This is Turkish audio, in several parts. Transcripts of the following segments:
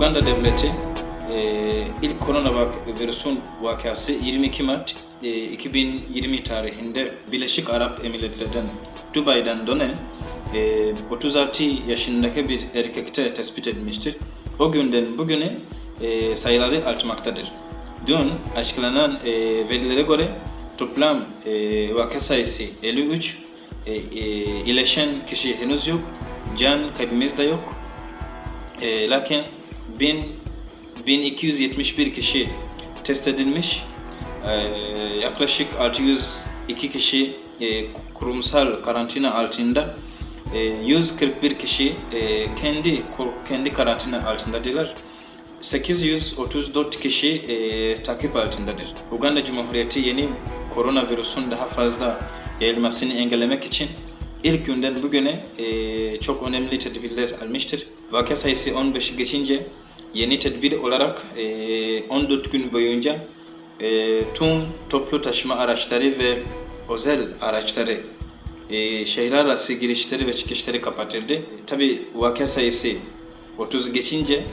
Uganda devleti e, ilk koronavirüsün vakası 22 Mart e, 2020 tarihinde Birleşik Arap Emirlikleri'nden Dubai'den dönen e, 36 yaşındaki bir erkekte tespit edilmiştir. O günden bugüne e, sayıları artmaktadır. Dün açıklanan e, verilere göre toplam e, vaka sayısı 53, e, e, iyileşen kişi henüz yok, can kaybımız da yok. E, lakin 1000 1271 kişi test edilmiş. E, yaklaşık 602 kişi e, kurumsal karantina altında. E, 141 kişi e, kendi kendi karantina altındadılar. 834 kişi e, takip altındadır. Uganda Cumhuriyeti yeni koronavirüsün daha fazla yayılmasını engellemek için ilk günden bugüne e, çok önemli tedbirler almıştır. Vaka sayısı 15 geçince yeni tedbir olarak e, 14 gün boyunca e, tüm toplu taşıma araçları ve özel araçları e, şehir arası girişleri ve çıkışları kapatıldı. Tabi vaka sayısı 30 geçince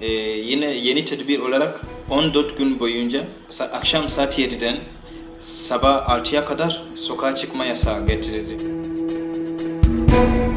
e, yine yeni tedbir olarak 14 gün boyunca akşam saat 7'den sabah 6'ya kadar sokağa çıkma yasağı getirildi. Thank you.